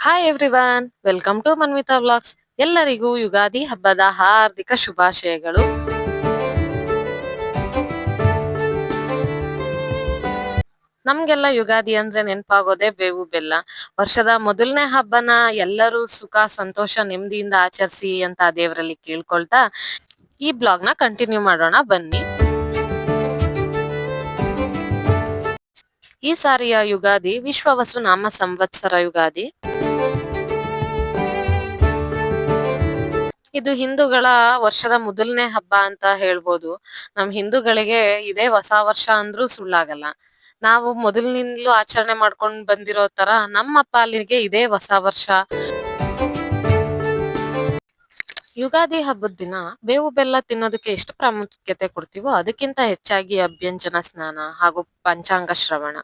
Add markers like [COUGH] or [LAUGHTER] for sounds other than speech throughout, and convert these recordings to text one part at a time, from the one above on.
Hi everyone welcome to Manvitha vlogs ಎಲ್ಲರಿಗೂ ಯುಗಾದಿ ಹಬ್ಬದ ಹಾರ್ದಿಕ ಶುಭಾಶಯಗಳು. ನಮ್ಗೆಲ್ಲ ಯುಗಾದಿ ಅಂದ್ರೆ ನೆನಪಾಗೋದೇ ಬೇವು ಬೆಲ್ಲ. ವರ್ಷದ ಮೊದಲನೇ ಹಬ್ಬನ ಎಲ್ಲರೂ ಸುಖ, ಸಂತೋಷ, ನೆಮ್ಮದಿಯಿಂದ ಆಚರಿಸಿ ಅಂತ ದೇವರಲ್ಲಿ ಕೇಳ್ಕೊಳ್ತಾ ಈ ಬ್ಲಾಗ್ನ ಕಂಟಿನ್ಯೂ ಮಾಡೋಣ ಬನ್ನಿ. ಈ ಸಾರಿಯ ಯುಗಾದಿ ವಿಶ್ವವಸು ನಾಮ ಸಂವತ್ಸರ ಯುಗಾದಿ. ಇದು ಹಿಂದೂಗಳ ವರ್ಷದ ಮೊದಲನೇ ಹಬ್ಬ ಅಂತ ಹೇಳ್ಬೋದು. ನಮ್ ಹಿಂದೂಗಳಿಗೆ ಇದೇ ಹೊಸ ವರ್ಷ ಅಂದ್ರೂ ಸುಳ್ಳಾಗಲ್ಲ. ನಾವು ಮೊದಲಿನಿಂದಲೂ ಆಚರಣೆ ಮಾಡ್ಕೊಂಡ್ ಬಂದಿರೋ ತರ ನಮ್ಮ ಪಾಲಿಗೆ ಇದೇ ಹೊಸ ವರ್ಷ. ಯುಗಾದಿ ಹಬ್ಬದ ದಿನ ಬೇವು ಬೆಲ್ಲ ತಿನ್ನೋದಕ್ಕೆ ಎಷ್ಟು ಪ್ರಾಮುಖ್ಯತೆ ಕೊಡ್ತೀವೋ ಅದಕ್ಕಿಂತ ಹೆಚ್ಚಾಗಿ ಅಭ್ಯಂಜನ ಸ್ನಾನ ಹಾಗೂ ಪಂಚಾಂಗ ಶ್ರವಣ.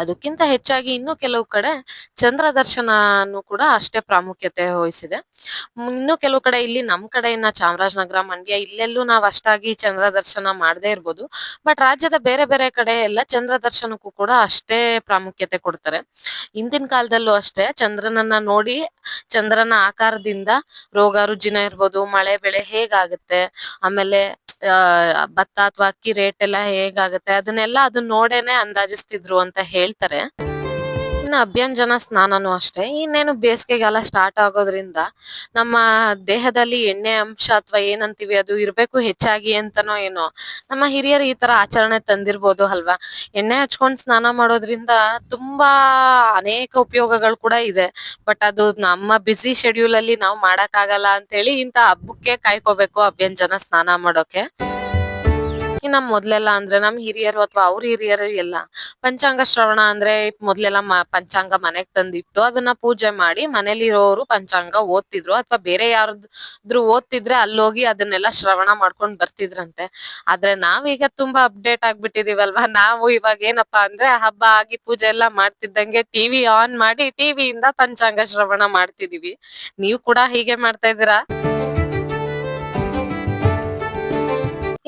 ಅದಕ್ಕಿಂತ ಹೆಚ್ಚಾಗಿ ಇನ್ನು ಕೆಲವು ಕಡೆ ಚಂದ್ರ ದರ್ಶನನು ಕೂಡ ಅಷ್ಟೇ ಪ್ರಾಮುಖ್ಯತೆ ವಹಿಸಿದೆ. ಇನ್ನು ಕೆಲವು ಕಡೆ ಇಲ್ಲಿ ನಮ್ ಕಡೆ ಇನ್ನ ಚಾಮರಾಜನಗರ ಮಂಡ್ಯ ಇಲ್ಲೆಲ್ಲೂ ನಾವ್ ಅಷ್ಟಾಗಿ ಚಂದ್ರ ದರ್ಶನ ಮಾಡದೇ ಇರ್ಬೋದು. ಬಟ್ ರಾಜ್ಯದ ಬೇರೆ ಬೇರೆ ಕಡೆ ಎಲ್ಲ ಚಂದ್ರ ದರ್ಶನಕ್ಕೂ ಕೂಡ ಅಷ್ಟೇ ಪ್ರಾಮುಖ್ಯತೆ ಕೊಡ್ತಾರೆ. ಹಿಂದಿನ ಕಾಲದಲ್ಲೂ ಅಷ್ಟೇ ಚಂದ್ರನನ್ನ ನೋಡಿ ಚಂದ್ರನ ಆಕಾರದಿಂದ ರೋಗ ರುಜಿನ ಇರ್ಬೋದು, ಮಳೆ ಬೆಳೆ ಹೇಗಾಗುತ್ತೆ, ಆಮೇಲೆ ಭತ್ತ ಅಥವಾ ಅಕ್ಕಿ ರೇಟ್ ಎಲ್ಲ ಹೇಗಾಗುತ್ತೆ, ಅದನ್ನೆಲ್ಲ ಅದನ್ನ ನೋಡೇನೆ ಅಂದಾಜಿಸ್ತಿದ್ರು ಅಂತ ಹೇಳ್ತಾರೆ. ಇನ್ನು ಅಭ್ಯಂಜನ ಸ್ನಾನನೂ ಅಷ್ಟೇ. ಇನ್ನೇನು ಬೇಸಿಗೆಗಾಲ ಸ್ಟಾರ್ಟ್ ಆಗೋದ್ರಿಂದ ನಮ್ಮ ದೇಹದಲ್ಲಿ ಎಣ್ಣೆ ಅಂಶ ಅಥವಾ ಏನಂತೀವಿ ಅದು ಇರಬೇಕು ಹೆಚ್ಚಾಗಿ ಅಂತನೋ ಏನೋ. ನಮ್ಮ ಹಿರಿಯರು ಈ ತರ ಆಚರಣೆ ತಂದಿರ್ಬೋದು ಅಲ್ವಾ? ಎಣ್ಣೆ ಹಚ್ಕೊಂಡು ಸ್ನಾನ ಮಾಡೋದ್ರಿಂದ ತುಂಬಾ ಅನೇಕ ಉಪಯೋಗಗಳು ಕೂಡ ಇದೆ. ಬಟ್ ಅದು ನಮ್ಮ ಬಿಸಿ ಶೆಡ್ಯೂಲ್ ಅಲ್ಲಿ ನಾವು ಮಾಡಕ್ಕಾಗಲ್ಲ ಅಂತ ಹೇಳಿ ಇಂತ ಹಬ್ಬಕ್ಕೆ ಕಾಯ್ಕೋಬೇಕು ಅಭ್ಯಂಜನ ಸ್ನಾನ ಮಾಡೋಕೆ. ಇನ್ನ ಮೊದ್ಲೆಲ್ಲಾ ಅಂದ್ರೆ ನಮ್ ಹಿರಿಯರು ಅಥವಾ ಅವ್ರ ಹಿರಿಯರು ಎಲ್ಲ ಪಂಚಾಂಗ ಶ್ರವಣ ಅಂದ್ರೆ ಮೊದ್ಲೆಲ್ಲಾ ಪಂಚಾಂಗ ಮನೆಗ್ ತಂದಿಟ್ಟು ಅದನ್ನ ಪೂಜೆ ಮಾಡಿ ಮನೇಲಿರೋರು ಪಂಚಾಂಗ ಓದ್ತಿದ್ರು ಅಥವಾ ಬೇರೆ ಯಾರದ್ರು ಓದ್ತಿದ್ರೆ ಅಲ್ಲೋಗಿ ಅದನ್ನೆಲ್ಲ ಶ್ರವಣ ಮಾಡ್ಕೊಂಡ್ ಬರ್ತಿದ್ರಂತೆ. ಆದ್ರೆ ನಾವೀಗ ತುಂಬಾ ಅಪ್ಡೇಟ್ ಆಗ್ಬಿಟ್ಟಿದೀವಲ್ವಾ? ನಾವು ಇವಾಗ ಏನಪ್ಪಾ ಅಂದ್ರೆ ಹಬ್ಬ ಆಗಿ ಪೂಜೆ ಎಲ್ಲ ಮಾಡ್ತಿದ್ದಂಗೆ ಟಿವಿ ಆನ್ ಮಾಡಿ ಟಿವಿಯಿಂದ ಪಂಚಾಂಗ ಶ್ರವಣ ಮಾಡ್ತಿದೀವಿ. ನೀವು ಕೂಡ ಹೀಗೆ ಮಾಡ್ತಾ ಇದೀರಾ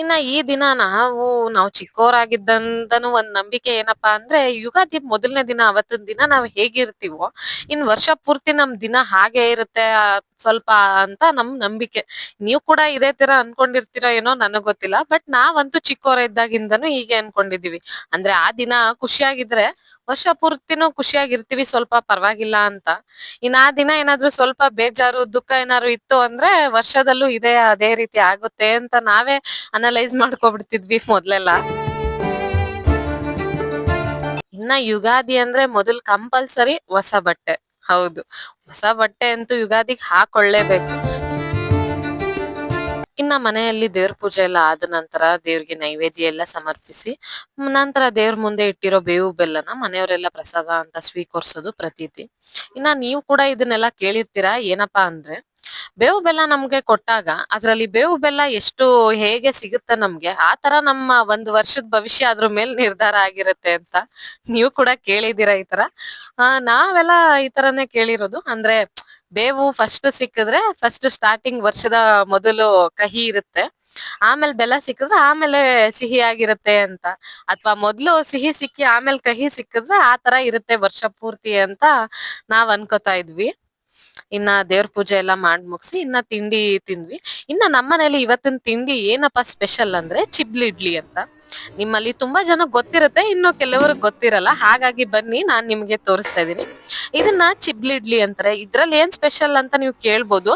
ಇನ್ನ ಈ ದಿನ ನಾವು ನಾವು ಚಿಕ್ಕವರಾಗಿದ್ದಂದನು ಒಂದ್ ನಂಬಿಕೆ ಏನಪ್ಪಾ ಅಂದ್ರೆ, ಯುಗಾದಿ ಮೊದಲನೇ ದಿನ ಅವತ್ತಿನ ದಿನ ನಾವ್ ಹೇಗಿರ್ತೀವೋ, ಇನ್ ವರ್ಷ ಪೂರ್ತಿ ನಮ್ ದಿನ ಹಾಗೆ ಇರುತ್ತೆ ಸ್ವಲ್ಪ ಅಂತ ನಮ್ ನಂಬಿಕೆ. ನೀವು ಕೂಡ ಇದೇ ತರ ಅನ್ಕೊಂಡಿರ್ತೀರೋ ಏನೋ ನನಗ್ ಗೊತ್ತಿಲ್ಲ, ಬಟ್ ನಾವಂತೂ ಚಿಕ್ಕವರ ಇದ್ದಾಗಿಂದನು ಹೀಗೆ ಅನ್ಕೊಂಡಿದೀವಿ ಅಂದ್ರೆ ಆ ದಿನ ಖುಷಿಯಾಗಿದ್ರೆ ವರ್ಷ ಪೂರ್ತಿನೂ ಖುಷಿಯಾಗಿರ್ತೀವಿ, ಸ್ವಲ್ಪ ಪರವಾಗಿಲ್ಲ ಅಂತ. ಇನ್ ಆ ದಿನ ಏನಾದ್ರೂ ಸ್ವಲ್ಪ ಬೇಜಾರು, ದುಃಖ ಏನಾದ್ರು ಇತ್ತು ಅಂದ್ರೆ ವರ್ಷದಲ್ಲೂ ಇದೆ, ಅದೇ ರೀತಿ ಆಗುತ್ತೆ ಅಂತ ನಾವೇ ಅನಲೈಸ್ ಮಾಡ್ಕೊಬಿಡ್ತಿದ್ವಿ ಮೊದ್ಲೆಲ್ಲ. ಇನ್ನ ಯುಗಾದಿ ಅಂದ್ರೆ ಮೊದಲು ಕಂಪಲ್ಸರಿ ಹೊಸ ಬಟ್ಟೆ. ಹೌದು. ಹೊಸ ಬಟ್ಟೆ ಅಂತೂ ಯುಗಾದಿಗೆ ಹಾಕೊಳ್ಳೇಬೇಕು. ಇನ್ನ ಮನೆಯಲ್ಲಿ ದೇವ್ರ ಪೂಜೆ ಎಲ್ಲ ಆದ ನಂತರ ದೇವ್ರಿಗೆ ನೈವೇದ್ಯ ಎಲ್ಲ ಸಮರ್ಪಿಸಿ ನಂತರ ದೇವ್ರ ಮುಂದೆ ಇಟ್ಟಿರೋ ಬೇವು ಬೆಲ್ಲನ ಮನೆಯವರೆಲ್ಲ ಪ್ರಸಾದ ಅಂತ ಸ್ವೀಕರಿಸೋದು ಪ್ರತೀತಿ. ಇನ್ನ ನೀವು ಕೂಡ ಇದನ್ನೆಲ್ಲ ಕೇಳಿರ್ತೀರಾ? ಏನಪ್ಪಾ ಅಂದ್ರೆ, ಬೇವು ಬೆಲ್ಲ ನಮ್ಗೆ ಕೊಟ್ಟಾಗ ಅದ್ರಲ್ಲಿ ಬೇವು ಬೆಲ್ಲ ಎಷ್ಟು ಹೇಗೆ ಸಿಗುತ್ತೆ ನಮ್ಗೆ, ಆ ತರ ನಮ್ಮ ಒಂದು ವರ್ಷದ ಭವಿಷ್ಯ ಅದ್ರ ಮೇಲೆ ನಿರ್ಧಾರ ಆಗಿರುತ್ತೆ ಅಂತ ನೀವು ಕೂಡ ಕೇಳಿದೀರಾ ಈ ತರ? ಆ, ನಾವೆಲ್ಲ ಈ ತರನೇ ಕೇಳಿರೋದು. ಅಂದ್ರೆ ಬೇವು ಫಸ್ಟ್ ಸಿಕ್ಕಿದ್ರೆ ಫಸ್ಟ್ ಸ್ಟಾರ್ಟಿಂಗ್ ವರ್ಷದ ಮೊದಲು ಕಹಿ ಇರುತ್ತೆ. ಆಮೇಲೆ ಬೆಲ್ಲ ಸಿಕ್ಕಿದ್ರೆ ಆಮೇಲೆ ಸಿಹಿ ಆಗಿರುತ್ತೆ ಅಂತ. ಅಥವಾ ಮೊದಲು ಸಿಹಿ ಸಿಕ್ಕಿ ಆಮೇಲೆ ಕಹಿ ಸಿಕ್ಕಿದ್ರೆ ಆ ತರ ಇರುತ್ತೆ ವರ್ಷ ಪೂರ್ತಿ ಅಂತ ನಾವ್ ಅನ್ಕೋತಾ ಇದ್ವಿ. ಇನ್ನ ದೇವ್ರ ಪೂಜೆ ಎಲ್ಲ ಮಾಡಿ ಮುಗಿಸಿ ಇನ್ನ ತಿಂಡಿ ತಿಂದ್ವಿ. ಇನ್ನ ನಮ್ಮನೇಲಿ ಇವತ್ತಿನ ತಿಂಡಿ ಏನಪ್ಪಾ ಸ್ಪೆಷಲ್ ಅಂದ್ರೆ ಚಿಬ್ಲಿ ಇಡ್ಲಿ ಅಂತ. ನಿಮ್ಮಲ್ಲಿ ತುಂಬಾ ಜನ ಗೊತ್ತಿರುತ್ತೆ, ಇನ್ನು ಕೆಲವರು ಗೊತ್ತಿರಲ್ಲ. ಹಾಗಾಗಿ ಬನ್ನಿ, ನಾನ್ ನಿಮ್ಗೆ ತೋರಿಸ್ತಾ ಇದೀನಿ ಇದನ್ನ ಚಿಬ್ಲಿ ಇಡ್ಲಿ ಅಂತಾರೆ. ಇದ್ರಲ್ಲಿ ಏನ್ ಸ್ಪೆಷಲ್ ಅಂತ ನೀವು ಕೇಳ್ಬೋದು.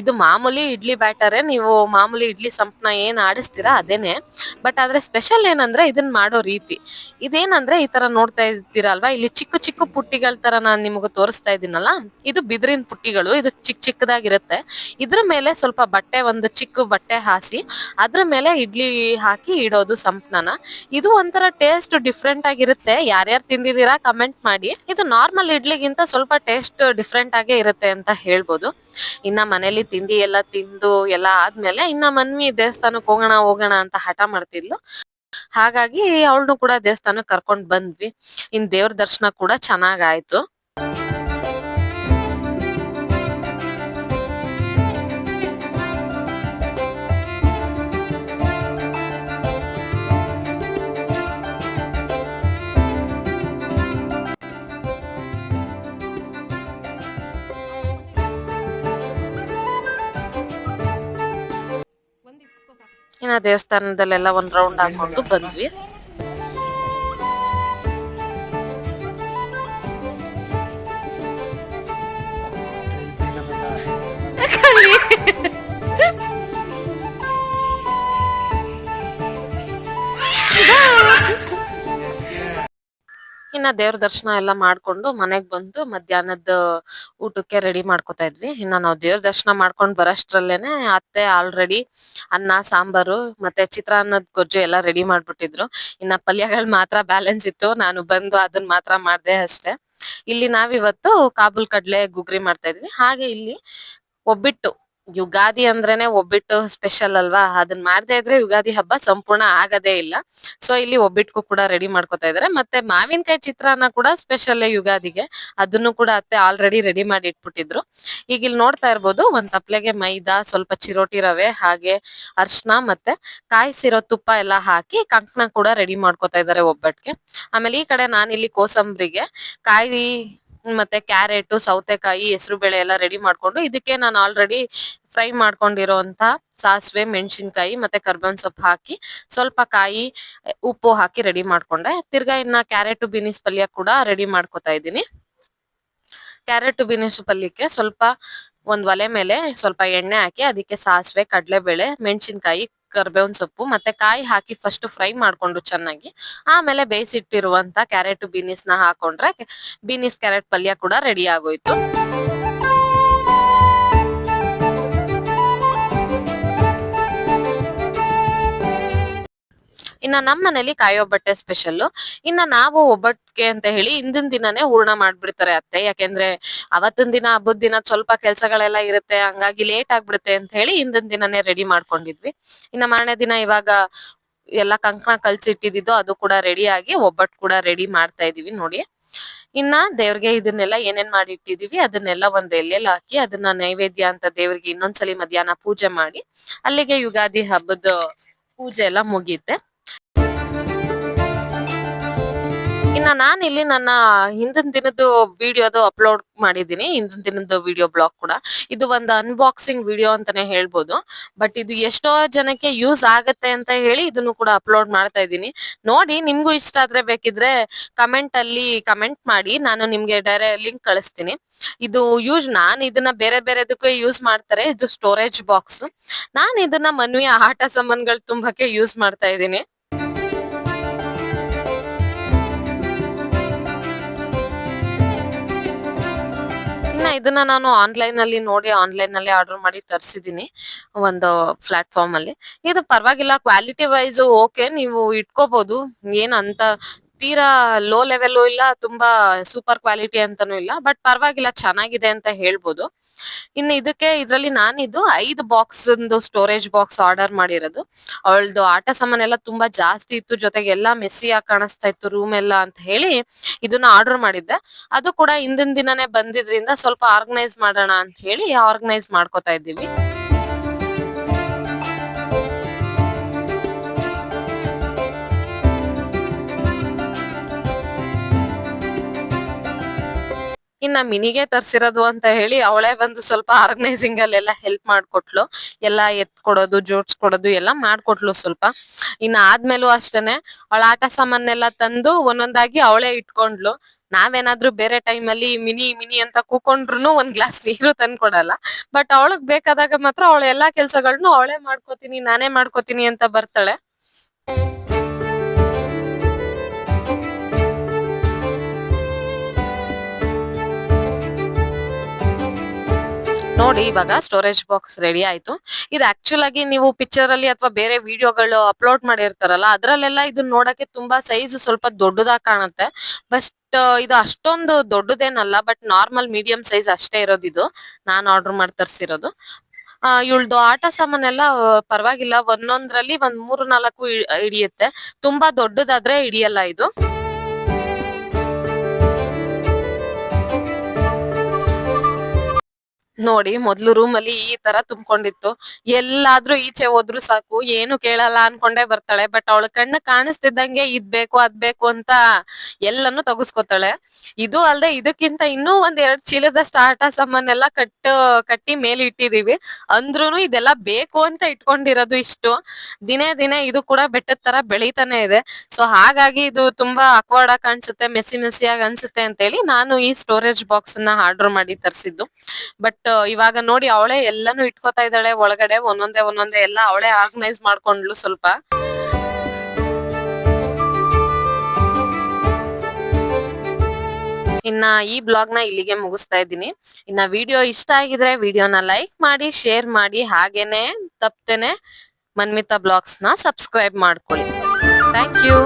ಇದು ಮಾಮೂಲಿ ಇಡ್ಲಿ ಬ್ಯಾಟರೇ. ನೀವು ಮಾಮೂಲಿ ಇಡ್ಲಿ ಸಂಪ್ನ ಏನ್ ಆಡಿಸ್ತೀರಾ ಅದೇನೆ. ಬಟ್ ಆದ್ರೆ ಸ್ಪೆಷಲ್ ಏನಂದ್ರೆ ಇದನ್ನ ಮಾಡೋ ರೀತಿ. ಇದೇನಂದ್ರೆ ಈ ತರ ನೋಡ್ತಾ ಇರ್ತೀರಲ್ವಾ? ಇಲ್ಲಿ ಚಿಕ್ಕ ಚಿಕ್ಕ ಪುಟ್ಟಿಗಳ ತರ ನಾನ್ ನಿಮಗೆ ತೋರಿಸ್ತಾ ಇದೀನಲ್ಲ ಇದು ಬಿದಿರಿನ ಪುಟ್ಟಿಗಳು. ಇದು ಚಿಕ್ಕ ಚಿಕ್ಕದಾಗಿರುತ್ತೆ. ಇದ್ರ ಮೇಲೆ ಸ್ವಲ್ಪ ಬಟ್ಟೆ, ಒಂದು ಚಿಕ್ಕ ಬಟ್ಟೆ ಹಾಸಿ, ಅದ್ರ ಮೇಲೆ ಇಡ್ಲಿ ಹಾಕಿ ಇಡೋದು ಸಂಪನ್ನ ಇದು ಒಂಥರ ಟೇಸ್ಟ್ ಡಿಫ್ರೆಂಟ್ ಆಗಿರುತ್ತೆ. ಯಾರ್ಯಾರು ತಿಂದಿದ್ದೀರಾ ಕಮೆಂಟ್ ಮಾಡಿ. ಇದು ನಾರ್ಮಲ್ ಇಡ್ಲಿಗಿಂತ ಸ್ವಲ್ಪ ಟೇಸ್ಟ್ ಡಿಫ್ರೆಂಟ್ ಆಗೇ ಇರುತ್ತೆ ಅಂತ ಹೇಳ್ಬೋದು. ಇನ್ನ ಮನೇಲಿ ತಿಂಡಿ ಎಲ್ಲ ತಿಂದು ಎಲ್ಲ ಆದ್ಮೇಲೆ ಇನ್ನ ಮನ್ವಿ ದೇವಸ್ಥಾನಕ್ಕೆ ಹೋಗೋಣ ಹೋಗೋಣ ಅಂತ ಹಠ ಮಾಡ್ತಿದ್ಲು. ಹಾಗಾಗಿ ಅವಳನ್ನು ಕೂಡ ದೇವಸ್ಥಾನಕ್ಕೆ ಕರ್ಕೊಂಡ್ ಬಂದ್ವಿ. ಇನ್ ದೇವ್ರ ದರ್ಶನ ಕೂಡ ಚೆನ್ನಾಗ್ ಇನ್ನ ದೇವಸ್ಥಾನದಲ್ಲೆಲ್ಲ ಒಂದು ರೌಂಡ್ ಹಾಕೊಂಡು ಬಂದ್ವಿ. [LAUGHS] ಇನ್ನ ದೇವ್ರ ದರ್ಶನ ಎಲ್ಲ ಮಾಡ್ಕೊಂಡು ಮನೆಗ್ ಬಂದು ಮಧ್ಯಾಹ್ನದ ಊಟಕ್ಕೆ ರೆಡಿ ಮಾಡ್ಕೊತಾ ಇದ್ವಿ. ಇನ್ನ ನಾವು ದೇವ್ರ ದರ್ಶನ ಮಾಡ್ಕೊಂಡ್ ಬರೋಷ್ಟ್ರಲ್ಲೇನೆ ಅತ್ತೆ ಆಲ್ರೆಡಿ ಅನ್ನ, ಸಾಂಬಾರು ಮತ್ತೆ ಚಿತ್ರಾನ್ನದ ಗೊಜ್ಜು ಎಲ್ಲ ರೆಡಿ ಮಾಡ್ಬಿಟ್ಟಿದ್ರು. ಇನ್ನ ಪಲ್ಯಗಳು ಮಾತ್ರ ಬ್ಯಾಲೆನ್ಸ್ ಇತ್ತು. ನಾನು ಬಂದು ಅದನ್ನ ಮಾತ್ರ ಮಾಡ್ದೆ ಅಷ್ಟೇ. ಇಲ್ಲಿ ನಾವಿವತ್ತು ಕಾಬುಲ್ ಕಡ್ಲೆ ಗುಗ್ರಿ ಮಾಡ್ತಾ ಇದ್ವಿ. ಹಾಗೆ ಇಲ್ಲಿ ಒಬ್ಬಿಟ್ಟು ಯುಗಾದಿ ಅಂದ್ರೇನೆ ಒಬ್ಬಿಟ್ಟು ಸ್ಪೆಷಲ್ ಅಲ್ವಾ? ಅದನ್ನ ಮಾಡದೇ ಇದ್ರೆ ಯುಗಾದಿ ಹಬ್ಬ ಸಂಪೂರ್ಣ ಆಗದೇ ಇಲ್ಲ. ಸೊ ಇಲ್ಲಿ ಒಬ್ಬಿಟ್ಟು ಕೂಡ ರೆಡಿ ಮಾಡ್ಕೊತಾ ಇದಾರೆ. ಮತ್ತೆ ಮಾವಿನಕಾಯಿ ಚಿತ್ರಾನ್ನ ಕೂಡ ಸ್ಪೆಷಲ್ ಯುಗಾದಿಗೆ. ಅದನ್ನು ಕೂಡ ಅತ್ತೆ ಆಲ್ರೆಡಿ ರೆಡಿ ಮಾಡಿ ಇಟ್ಬಿಟ್ಟಿದ್ರು. ಈಗ ಇಲ್ಲಿ ನೋಡ್ತಾ ಇರ್ಬೋದು, ಒಂದ್ ತಪ್ಲೆಗೆ ಮೈದಾ, ಸ್ವಲ್ಪ ಚಿರೋಟಿ ರವೆ, ಹಾಗೆ ಅರ್ಶನ ಮತ್ತೆ ಕಾಯಿಸಿರೋ ತುಪ್ಪ ಎಲ್ಲ ಹಾಕಿ ಕಂಕಣ ಕೂಡ ರೆಡಿ ಮಾಡ್ಕೊತಾ ಇದಾರೆ ಒಬ್ಬಟ್ಗೆ. ಆಮೇಲೆ ಈ ಕಡೆ ನಾನಿಲ್ಲಿ ಕೋಸಂಬರಿಗೆ ಕಾಯಿ ಮತ್ತೆ ಕ್ಯಾರೆಟ್, ಸೌತೆಕಾಯಿ, ಹೆಸರು ಬೇಳೆ ಎಲ್ಲ ರೆಡಿ ಮಾಡ್ಕೊಂಡು ಇದಕ್ಕೆ ನಾನು ಆಲ್ರೆಡಿ ಫ್ರೈ ಮಾಡ್ಕೊಂಡಿರೋಂತ ಸಾಸಿವೆ, ಮೆಣಸಿನ್ಕಾಯಿ ಮತ್ತೆ ಕರ್ಬೇವಿನ ಸೊಪ್ಪು ಹಾಕಿ ಸ್ವಲ್ಪ ಕಾಯಿ, ಉಪ್ಪು ಹಾಕಿ ರೆಡಿ ಮಾಡ್ಕೊಂಡೆ. ತಿರ್ಗಾ ಇನ್ನ ಕ್ಯಾರೆಟ್ ಬೀನಿಸ್ ಪಲ್ಯ ಕೂಡ ರೆಡಿ ಮಾಡ್ಕೊತಾ ಇದ್ದೀನಿ. ಕ್ಯಾರೆಟ್ ಬೀನಿಸ್ ಪಲ್ಯಕ್ಕೆ ಸ್ವಲ್ಪ ಒಂದ್ ಒಲೆ ಮೇಲೆ ಸ್ವಲ್ಪ ಎಣ್ಣೆ ಹಾಕಿ ಅದಕ್ಕೆ ಸಾಸಿವೆ, ಕಡಲೆಬೇಳೆ, ಮೆಣಸಿನಕಾಯಿ ಕರ್ಬೇವಿನ ಸೊಪ್ಪು, ಮತ್ತೆ ಕಾಯಿ ಹಾಕಿ ಫಸ್ಟ್ ಫ್ರೈ ಮಾಡ್ಕೊಂಡು ಚೆನ್ನಾಗಿ, ಆಮೇಲೆ ಬೇಯಿಸಿಟ್ಟಿರುವಂತ ಕ್ಯಾರೆಟ್ ಬೀನಿಸ್ನ ಹಾಕೊಂಡ್ರೆ ಬೀನಿಸ್ ಕ್ಯಾರೆಟ್ ಪಲ್ಯ ಕೂಡ ರೆಡಿ ಆಗೋಯ್ತು. ಇನ್ನ ನಮ್ಮ ಮನೇಲಿ ಕಾಯಿ ಒಬ್ಬಟ್ಟೆ ಸ್ಪೆಷಲ್ ಇನ್ನ ನಾವು ಒಬ್ಬಟ್ಟಿಗೆ ಅಂತ ಹೇಳಿ ಹಿಂದಿನ ದಿನನೇ ಹೂರ್ಣ ಮಾಡ್ಬಿಡ್ತಾರೆ ಅತ್ತೆ. ಯಾಕೆಂದ್ರೆ ಅವತ್ತಿನ ದಿನ, ಹಬ್ಬದ ದಿನ ಸ್ವಲ್ಪ ಕೆಲ್ಸಗಳೆಲ್ಲ ಇರುತ್ತೆ, ಹಂಗಾಗಿ ಲೇಟ್ ಆಗ್ಬಿಡುತ್ತೆ ಅಂತ ಹೇಳಿ ಹಿಂದಿನ ದಿನನೇ ರೆಡಿ ಮಾಡ್ಕೊಂಡಿದ್ವಿ. ಇನ್ನ ಮಾರನೇ ದಿನ ಇವಾಗ ಎಲ್ಲ ಕಂಕಣ ಕಲ್ಸಿಟ್ಟಿದ್ದು ಅದು ಕೂಡ ರೆಡಿ ಆಗಿ ಒಬ್ಬಟ್ಟು ಕೂಡ ರೆಡಿ ಮಾಡ್ತಾ ಇದೀವಿ ನೋಡಿ. ಇನ್ನ ದೇವ್ರಿಗೆ ಇದನ್ನೆಲ್ಲ ಏನೇನ್ ಮಾಡಿ ಇಟ್ಟಿದೀವಿ ಅದನ್ನೆಲ್ಲ ಒಂದ್ ಎಲ್ಲೆಲ್ಲ ಹಾಕಿ ಅದನ್ನ ನೈವೇದ್ಯ ಅಂತ ದೇವ್ರಿಗೆ ಇನ್ನೊಂದ್ಸಲಿ ಮಧ್ಯಾಹ್ನ ಪೂಜೆ ಮಾಡಿ, ಅಲ್ಲಿಗೆ ಯುಗಾದಿ ಹಬ್ಬದ ಪೂಜೆ ಎಲ್ಲ ಮುಗಿಯುತ್ತೆ ಇನ್ನ ನಾನು ಇಲ್ಲಿ ನನ್ನ ಹಿಂದಿನ ದಿನದ್ದು ವಿಡಿಯೋದು ಅಪ್ಲೋಡ್ ಮಾಡಿದ್ದೀನಿ. ಹಿಂದಿನ ದಿನದ್ದು ವಿಡಿಯೋ ಬ್ಲಾಗ್ ಕೂಡ. ಇದು ಒಂದು ಅನ್ಬಾಕ್ಸಿಂಗ್ ವಿಡಿಯೋ ಅಂತಾನೆ ಹೇಳ್ಬೋದು. ಬಟ್ ಇದು ಎಷ್ಟೋ ಜನಕ್ಕೆ ಯೂಸ್ ಆಗತ್ತೆ ಅಂತ ಹೇಳಿ ಇದನ್ನು ಕೂಡ ಅಪ್ಲೋಡ್ ಮಾಡ್ತಾ ಇದ್ದೀನಿ. ನೋಡಿ, ನಿಮ್ಗೂ ಇಷ್ಟ ಆದ್ರೆ ಬೇಕಿದ್ರೆ ಕಮೆಂಟ್ ಅಲ್ಲಿ ಕಮೆಂಟ್ ಮಾಡಿ. ನಾನು ನಿಮ್ಗೆ ಡೈರೆ ಲಿಂಕ್ ಕಳಿಸ್ತೀನಿ. ಇದು ಯೂಸ್ ನಾನ್ ಇದನ್ನ ಬೇರೆ ಬೇರೆದಕ್ಕೆ ಯೂಸ್ ಮಾಡ್ತಾರೆ. ಇದು ಸ್ಟೋರೇಜ್ ಬಾಕ್ಸ್ ನಾನ್ ಇದನ್ನ ಮನ್ವಿಯ ಆಟ ಸಾಮಾನ್ಗಳು ತುಂಬಕ್ಕೆ ಯೂಸ್ ಮಾಡ್ತಾ ಇದ್ದೀನಿ. ಇನ್ನ ಇದನ್ನ ನಾನು ಆನ್ಲೈನ್ ಅಲ್ಲಿ ನೋಡಿ ಆನ್ಲೈನ್ನಲ್ಲಿ ಆರ್ಡರ್ ಮಾಡಿ ತರಿಸಿದೀನಿ, ಒಂದು ಪ್ಲಾಟ್ಫಾರ್ಮ್ ಅಲ್ಲಿ. ಇದು ಪರವಾಗಿಲ್ಲ ಕ್ವಾಲಿಟಿ ವೈಸ್ ಓಕೆ ನೀವು ಇಟ್ಕೋಬಹುದು ಏನ್ ಅಂತ ತೀರಾ ಲೋ ಲೆವೆಲ್ ಇಲ್ಲ, ತುಂಬಾ ಸೂಪರ್ ಕ್ವಾಲಿಟಿ ಅಂತಾನೂ ಇಲ್ಲ ಬಟ್ ಪರವಾಗಿಲ್ಲ ಚೆನ್ನಾಗಿದೆ ಅಂತ ಹೇಳ್ಬೋದು. ಇನ್ನು ಇದಕ್ಕೆ ಇದ್ರಲ್ಲಿ ನಾನಿದು ಐದು ಬಾಕ್ಸ್ ಸ್ಟೋರೇಜ್ ಬಾಕ್ಸ್ ಆರ್ಡರ್ ಮಾಡಿರೋದು. ಅವಳದು ಆಟ ಸಾಮಾನೆಲ್ಲ ತುಂಬಾ ಜಾಸ್ತಿ ಇತ್ತು, ಜೊತೆಗೆ ಎಲ್ಲಾ ಮೆಸ್ಸಿಯಾಗಿ ಕಾಣಿಸ್ತಾ ಇತ್ತು ರೂಮ್ ಎಲ್ಲ ಅಂತ ಹೇಳಿ ಇದನ್ನ ಆರ್ಡರ್ ಮಾಡಿದ್ದೆ. ಅದು ಕೂಡ ಹಿಂದಿನ ದಿನನೇ ಬಂದಿದ್ರಿಂದ ಸ್ವಲ್ಪ ಆರ್ಗನೈಸ್ ಮಾಡೋಣ ಅಂತ ಹೇಳಿ ಆರ್ಗನೈಸ್ ಮಾಡ್ಕೋತಾ ಇದ್ದೀವಿ. ಇನ್ನ ಮಿನಿಗೆ ತರ್ಸಿರೋದು ಅಂತ ಹೇಳಿ ಅವಳೇ ಬಂದು ಸ್ವಲ್ಪ ಆರ್ಗನೈಸಿಂಗ್ ಅಲ್ಲೆಲ್ಲ ಹೆಲ್ಪ್ ಮಾಡ್ಕೊಟ್ಲು. ಎಲ್ಲ ಎತ್ಕೊಡೋದು ಜೋಡ್ಸ್ಕೊಡೋದು ಎಲ್ಲ ಮಾಡ್ಕೊಟ್ಲು ಸ್ವಲ್ಪ. ಇನ್ನ ಆದ್ಮೇಲೂ ಅಷ್ಟೇನೆ ಅವಳ ಆಟ ಸಾಮಾನೆಲ್ಲ ತಂದು ಒಂದೊಂದಾಗಿ ಅವಳೇ ಇಟ್ಕೊಂಡ್ಲು. ನಾವೇನಾದ್ರೂ ಬೇರೆ ಟೈಮ್ ಅಲ್ಲಿ ಮಿನಿ ಮಿನಿ ಅಂತ ಕೂಕೊಂಡ್ರು ಒಂದ್ ಗ್ಲಾಸ್ ನೀರು ತಂದ್ಕೊಡಲ್ಲ ಬಟ್ ಅವಳಗ್ ಬೇಕಾದಾಗ ಮಾತ್ರ ಅವಳ ಎಲ್ಲಾ ಕೆಲ್ಸಗಳ್ನು ಅವಳೇ ಮಾಡ್ಕೋತೀನಿ, ನಾನೇ ಮಾಡ್ಕೋತೀನಿ ಅಂತ ಬರ್ತಾಳೆ. ನೋಡಿ, ಇವಾಗ ಸ್ಟೋರೇಜ್ ಬಾಕ್ಸ್ ರೆಡಿ ಆಯ್ತು. ಇದು ಆಕ್ಚುಲ್ ಆಗಿ ನೀವು ಪಿಕ್ಚರ್ ಅಲ್ಲಿ ಅಥವಾ ಬೇರೆ ವಿಡಿಯೋಗಳು ಅಪ್ಲೋಡ್ ಮಾಡಿರ್ತಾರಲ್ಲ, ಅದ್ರಲ್ಲೆಲ್ಲ ಇದನ್ನ ನೋಡಕ್ಕೆ ತುಂಬಾ ಸೈಜ್ ಸ್ವಲ್ಪ ದೊಡ್ಡದಾಗಿ ಕಾಣುತ್ತೆ. ಬಟ್ ಇದು ಅಷ್ಟೊಂದು ದೊಡ್ಡದೇನಲ್ಲ ಬಟ್ ನಾರ್ಮಲ್ ಮೀಡಿಯಂ ಸೈಜ್ ಅಷ್ಟೇ ಇರೋದು ಇದು. ನಾನು ಆರ್ಡರ್ ಮಾಡಿ ತರಿಸಿರೋದು. ಇವಳ್ದು ಆಟ ಸಾಮಾನೆಲ್ಲ ಪರವಾಗಿಲ್ಲ, ಒಂದೊಂದ್ರಲ್ಲಿ ಒಂದ್ ಮೂರು ನಾಲ್ಕು ಹಿಡಿಯುತ್ತೆ. ತುಂಬಾ ದೊಡ್ಡದಾದ್ರೆ ಹಿಡಿಯಲ್ಲ ಇದು. ನೋಡಿ ಮೊದ್ಲು ರೂಮ್ ಅಲ್ಲಿ ಈ ತರ ತುಂಬ್ಕೊಂಡಿತ್ತು. ಎಲ್ಲಾದ್ರೂ ಈಚೆ ಹೋದ್ರು ಸಾಕು, ಏನು ಕೇಳಲ್ಲ ಅನ್ಕೊಂಡೆ ಬರ್ತಾಳೆ. ಬಟ್ ಅವಳ ಕಣ್ಣು ಕಾಣಿಸ್ತಿದ್ದಂಗೆ ಇದ್ ಬೇಕು, ಅದ್ ಬೇಕು ಅಂತ ಎಲ್ಲಾನು ತಗಸ್ಕೊತಾಳೆ. ಇದು ಅಲ್ದೆ ಇದಕ್ಕಿಂತ ಇನ್ನೂ ಒಂದ್ ಎರಡ್ ಚೀಲದಷ್ಟು ಆಟ ಸಾಮಾನೆಲ್ಲ ಕಟ್ಟು, ಕಟ್ಟಿ ಮೇಲೆ ಇಟ್ಟಿದೀವಿ. ಅಂದ್ರೂನು ಇದೆಲ್ಲ ಬೇಕು ಅಂತ ಇಟ್ಕೊಂಡಿರೋದು ಇಷ್ಟು. ದಿನೇ ದಿನೇ ಇದು ಕೂಡ ಬೆಟ್ಟದ ತರ ಬೆಳೀತಾನೆ ಇದೆ. ಸೊ ಹಾಗಾಗಿ ಇದು ತುಂಬಾ ಅಕ್ವರ್ಡ್ ಆಗಿ ಕಾಣಿಸುತ್ತೆ ಮೆಸಿ ಮೆಸಿಯಾಗಿ ಅನ್ಸುತ್ತೆ ಅಂತ ಹೇಳಿ ನಾನು ಈ ಸ್ಟೋರೇಜ್ ಬಾಕ್ಸ್ನ ಆರ್ಡರ್ ಮಾಡಿ ತರಿಸಿದ್ದು. ಬಟ್ ಇವಾಗ ನೋಡಿ ಅವಳೇ ಎಲ್ಲಾನು ಇಟ್ಕೋತಾ ಇದ್ದಾಳೆ ಒಳಗಡೆ, ಒಂದೊಂದೇ ಒಂದೊಂದೇ ಎಲ್ಲ ಅವಳೇ ಆರ್ಗನೈಸ್ ಮಾಡ್ಕೊಂಡ್ಲು ಸ್ವಲ್ಪ. ಇನ್ನ ಈ ಬ್ಲಾಗ್ನ ಇಲ್ಲಿಗೆ ಮುಗಿಸ್ತಾ ಇದ್ದೀನಿ. ಇನ್ನ ವಿಡಿಯೋ ಇಷ್ಟ ಆಗಿದ್ರೆ ವಿಡಿಯೋನ ಲೈಕ್ ಮಾಡಿ, ಶೇರ್ ಮಾಡಿ, ಹಾಗೇನೆ ತಪ್ತೇನೆ ಮನ್ಮಿತಾ ಬ್ಲಾಗ್ಸ್ನ ಸಬ್ಸ್ಕ್ರೈಬ್ ಮಾಡ್ಕೊಳ್ಳಿ. Thank you.